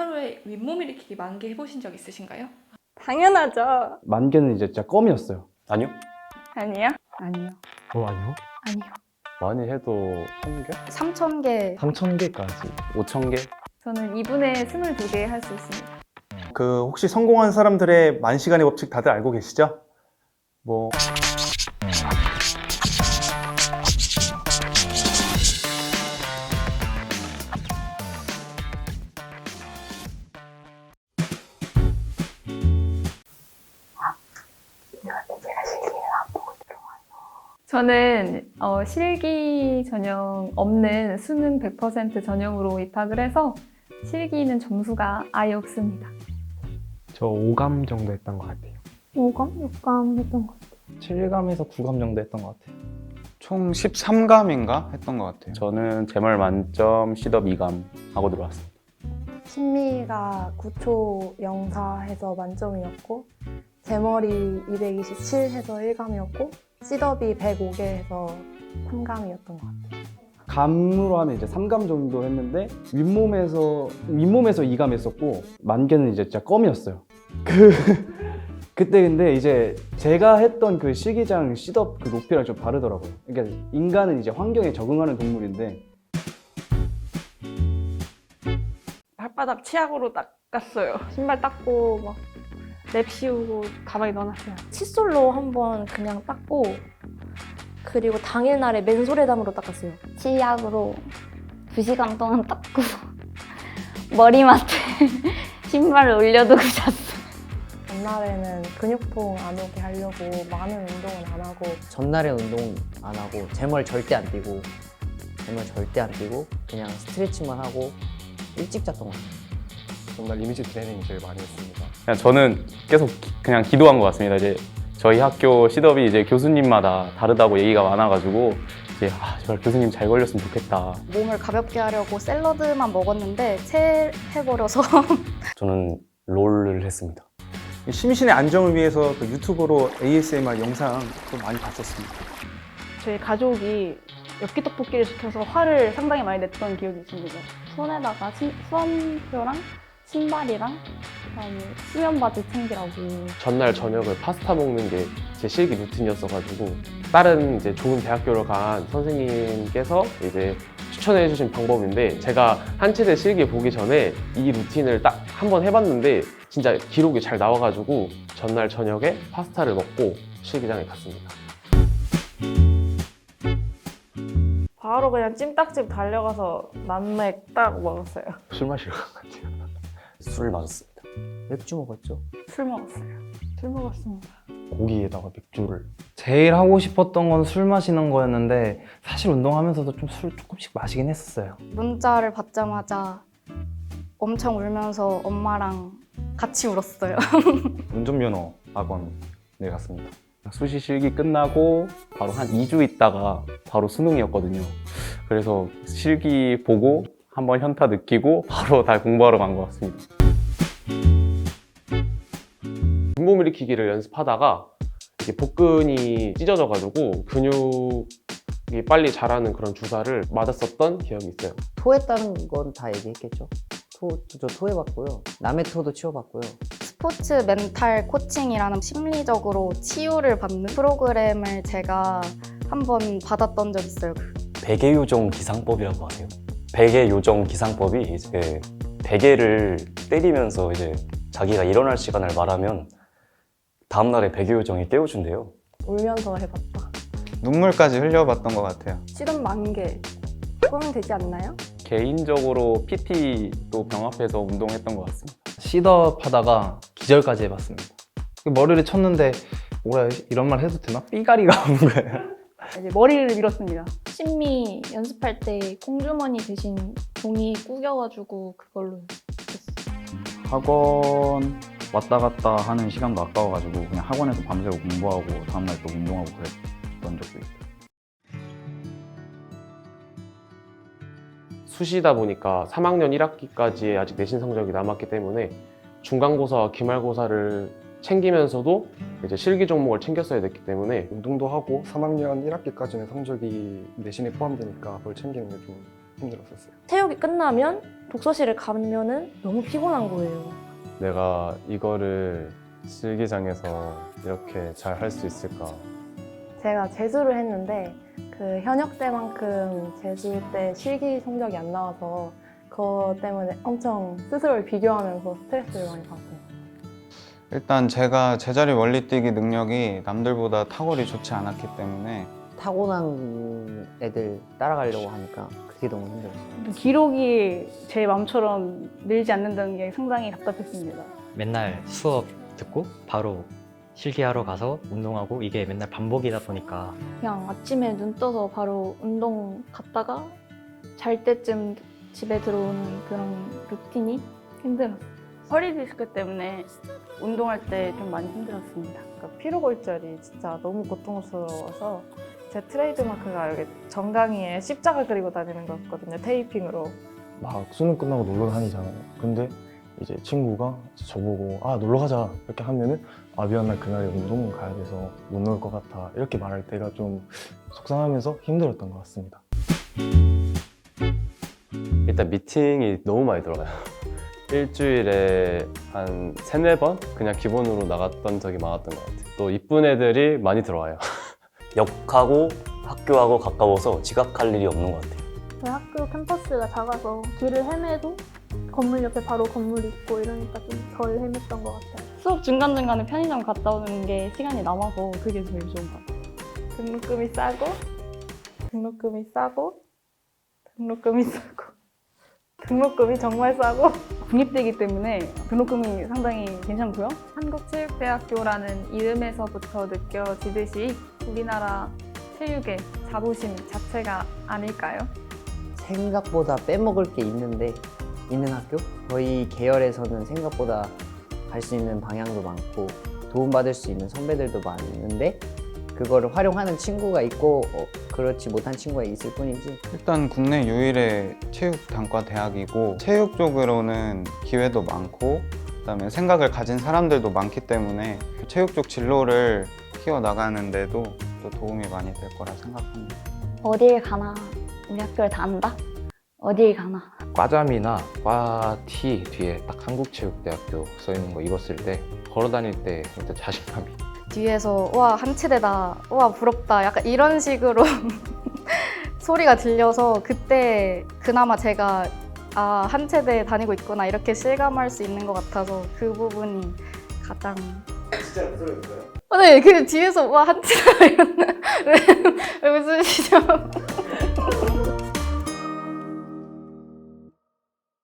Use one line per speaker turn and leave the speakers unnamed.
하루에 윗몸 일으키기 만 개 해보신 적 있으신가요?
당연하죠.
만 개는 이제 진짜 껌이었어요.
아니요.
아니요? 아니요.
어 아니요?
아니요.
많이 해도 한 개?
3,000개.
3천 개까지.
5천 개?
저는 2분에 22개 할 수 있습니다.
그 혹시 성공한 사람들의 만 시간의 법칙 다들 알고 계시죠? 뭐
저는 어, 실기 전형 없는 수능 100% 전형으로 입학을 해서 실기는 점수가 아예 없습니다.
저 5감 정도 했던 것 같아요.
5감? 6감 했던 것 같아요.
7감에서 9감 정도 했던 것 같아요.
총 13감인가 했던 것 같아요.
저는 제말 만점, 시덥 2감 하고 들어왔습니다.
신미가 9초 영사 해서 만점이었고 제머리 227 해서 1감이었고 시더비 105개 해서 3감이었던 것 같아요.
감으로 하면 이제 3감 정도 했는데 윗몸에서 윗몸에서 2감 했었고 만 개는 이제 진짜 껌이었어요. 그 그때 근데 이제 제가 했던 그 시기장 시덥 그 높이랑 좀 다르더라고요. 그러니까 인간은 이제 환경에 적응하는 동물인데
발바닥 치약으로 닦았어요. 신발 닦고 막 랩 씌우고 가방에 넣어놨어요.
칫솔로 한번 그냥 닦고 그리고 당일날에 맨솔에담으로 닦았어요.
치약으로 2시간 동안 닦고 머리맡에 신발을 올려두고 잤어요.
전날에는 근육통 안 오게 하려고 많은 운동은 안 하고
전날에 운동 안 하고 제멀 절대 안 뛰고 제멀 절대 안 뛰고 그냥 스트레칭만 하고 일찍 잤던 것 같아요.
정말 이미지 트레이닝 제일 많이 했습니다.
그냥 저는 계속 기- 그냥 기도한 것 같습니다. 이제 저희 학교 시덥이 이제 교수님마다 다르다고 얘기가 많아가지고 이제 아, 제발 교수님 잘 걸렸으면 좋겠다.
몸을 가볍게 하려고 샐러드만 먹었는데 체해버려서
저는 롤을 했습니다.
심신의 안정을 위해서 그 유튜브로 ASMR 영상 또 많이 봤었습니다.
저희 가족이 엽기 떡볶이를 시켜서 화를 상당히 많이 냈던 기억이 있습니다.
손에다가 신- 수험표랑 신발이랑 그다음에 수면 바지 챙기라고
전날 저녁을 파스타 먹는 게 제 실기 루틴이었어가지고 다른 이제 좋은 대학교를 간 선생님께서 이제 추천해 주신 방법인데 제가 한치대 실기 보기 전에 이 루틴을 딱 한번 해봤는데 진짜 기록이 잘 나와가지고 전날 저녁에 파스타를 먹고 실기장에 갔습니다.
바로 그냥 찜닭집 달려가서 남맥 딱 먹었어요.
술 마시러.
술을 마셨습니다.
맥주 먹었죠.
술 먹었어요. 술 먹었습니다.
고기에다가 맥주를.
제일 하고 싶었던 건 술 마시는 거였는데 사실 운동하면서도 좀 술 조금씩 마시긴 했었어요.
문자를 받자마자 엄청 울면서 엄마랑 같이 울었어요.
운전면허 학원에 갔습니다.
수시 실기 끝나고 바로 한 2주 있다가 바로 수능이었거든요. 그래서 실기 보고 한번 현타 느끼고 바로 다 공부하러 간 것 같습니다.
윗몸 일으키기를 연습하다가 복근이 찢어져가지고 근육이 빨리 자라는 그런 주사를 맞았었던 기억이 있어요.
토했다는 건 다 얘기했겠죠. 토, 저 토해봤고요. 남의 토도 치워봤고요.
스포츠 멘탈 코칭이라는 심리적으로 치유를 받는 프로그램을 제가 한 번 받았던 적 있어요.
베개 요정 기상법이라고 하세요. 베개 요정 기상법이 이제 베개를 때리면서 이제 자기가 일어날 시간을 말하면 다음 날에 베개 요정이 깨워준대요.
울면서 해봤다.
눈물까지 흘려봤던 것 같아요.
시름 만개 그러면 되지 않나요?
개인적으로 PT도 병합해서 운동했던 것 같습니다.
시덥 하다가 기절까지 해봤습니다. 머리를 쳤는데 뭐라? 이런 말 해도 되나? 삐가리가 오는 거예요.
이제 머리를 밀었습니다.
심리 연습할 때 콩주머니 대신 종이 구겨가지고 그걸로
학원 왔다 갔다 하는 시간도 아까워가지고 그냥 학원에서 밤새고 공부하고 다음날 또 운동하고 그랬던 적도 있어요.
수시다 보니까 3학년 1학기까지의 아직 내신 성적이 남았기 때문에 중간고사와 기말고사를 챙기면서도 이제 실기 종목을 챙겼어야 됐기 때문에
운동도 하고 3학년 1학기까지는 성적이 내신에 포함되니까 그걸 챙기는 게 좀 힘들었었어요.
체육이 끝나면 독서실을 가면은 너무 피곤한 거예요.
내가 이거를 실기장에서 이렇게 잘 할 수 있을까?
제가 재수를 했는데 그 현역 때만큼 재수 때 실기 성적이 안 나와서 그거 때문에 엄청 스스로를 비교하면서 스트레스를 많이 받았어요.
일단 제가 제자리 원리 뛰기 능력이 남들보다 탁월히 좋지 않았기 때문에
타고난 애들 따라가려고 하니까 그게 너무 힘들었어요.
기록이 제 마음처럼 늘지 않는다는 게 상당히 답답했습니다.
맨날 수업 듣고 바로 실기하러 가서 운동하고 이게 맨날 반복이다 보니까
그냥 아침에 눈 떠서 바로 운동 갔다가 잘 때쯤 집에 들어오는 그런 루틴이 힘들었어요.
허리 디스크 때문에 운동할 때 좀 많이 힘들었습니다.
그러니까 피로골절이 진짜 너무 고통스러워서 제 트레이드마크가 여기 정강이에 십자가 그리고 다니는 거였거든요. 테이핑으로.
막 수능 끝나고 놀러 다니잖아요. 근데 이제 친구가 저보고 아 놀러 가자 이렇게 하면은 아 미안 나 그날에 운동 가야 돼서 못 놀 것 같아 이렇게 말할 때가 좀 속상하면서 힘들었던 것 같습니다.
일단 미팅이 너무 많이 들어가요. 일주일에 한 세네 번 그냥 기본으로 나갔던 적이 많았던 것 같아요. 또 이쁜 애들이 많이 들어와요.
역하고 학교하고 가까워서 지각할 일이 없는 것 같아요.
저희 학교 캠퍼스가 작아서 길을 헤매도 건물 옆에 바로 건물이 있고 이러니까 좀 덜 헤맸던 것 같아요.
수업 중간중간에 편의점 갔다 오는 게 시간이 남아서 그게 제일 좋은 것 같아요.
등록금이 싸고 등록금이 싸고 등록금이 싸고 등록금이 정말 싸고
국립대이기 때문에 등록금이 상당히 괜찮고요.
한국체육대학교라는 이름에서부터 느껴지듯이 우리나라 체육의 자부심 자체가 아닐까요?
생각보다 빼먹을 게 있는데 있는 학교? 저희 계열에서는 생각보다 갈 수 있는 방향도 많고 도움받을 수 있는 선배들도 많은데 그거를 활용하는 친구가 있고 어, 그렇지 못한 친구가 있을 뿐이지
일단 국내 유일의 체육 단과 대학이고 체육 쪽으로는 기회도 많고 그다음에 생각을 가진 사람들도 많기 때문에 체육 쪽 진로를 키워 나가는데도 또 도움이 많이 될 거라 생각합니다.
어딜 가나 우리 학교를 다 안다? 어딜 가나
과잠이나 과티 뒤에 딱 한국체육대학교 써 있는 거 입었을 때 걸어 다닐 때 일단 자신감이
뒤에서 와 한치대다. 와 부럽다. 약간 이런 식으로 소리가 들려서 그때 그나마 제가 아 한체대에 다니고 있구나. 이렇게 실감할 수 있는 것 같아서 그 부분이 가장
진짜 그러니까요.
어, 네, 그 뒤에서 와 한치대다. 이런 왜, 왜 웃으시죠?